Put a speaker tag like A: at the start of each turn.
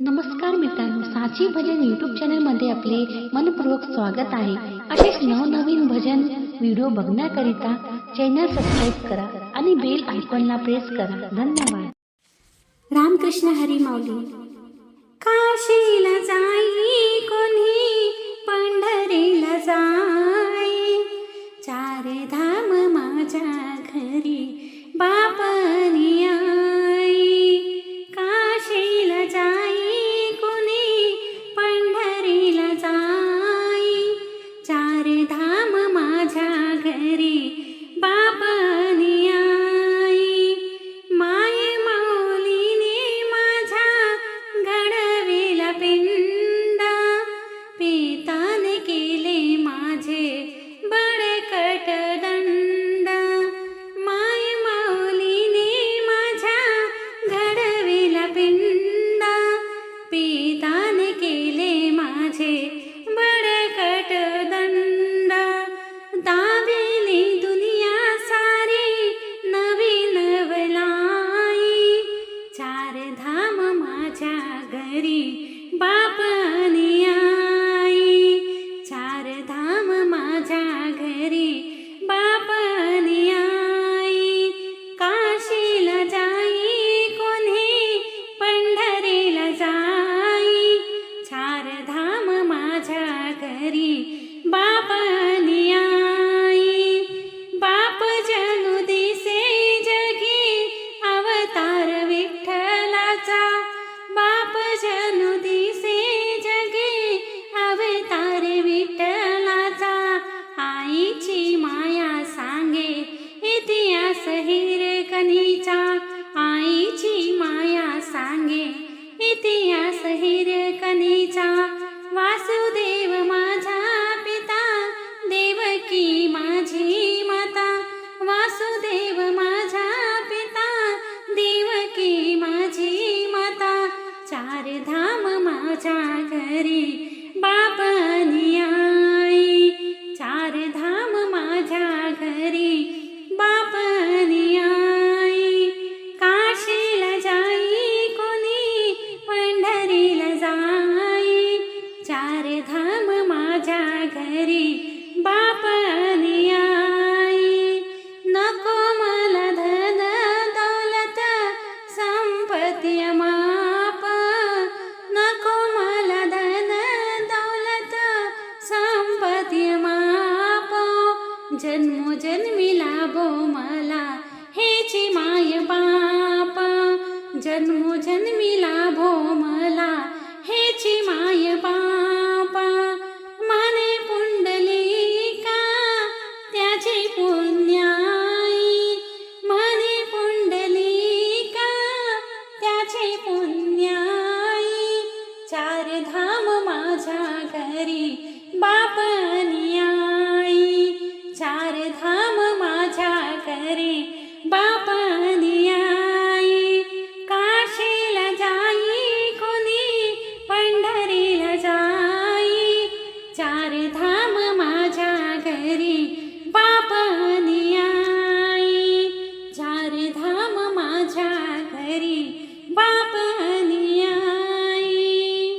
A: नमस्कार मित्रांनो साची भजन यूट्यूब चॅनलमध्ये आपले मनपूर्वक स्वागत आहे. असेच नवनवीन भजन व्हिडिओ बघण्याकरिता चॅनल सबस्क्राईब करा आणि बेल आयकॉनला प्रेस करा. धन्यवाद.
B: रामकृष्ण हरी माऊली काशी चार धाम धाम माझ्या घरी. बाप आई बाप जनु दिसे जगी. अवतार विठ्ठलाचा बाप जनु दिसे जगी. अवतार विठ्ठलाचा आईची माया सांगे. इतिहास हिरकणीचा आईची माया सांगे. इतिहास हिर संपत्ती माप. नको मला धन दौलत संपत्ती माप. जन्मोजन्मी लाभो मला हेची माय बाप. जन्मोजन्मी लाभो घरी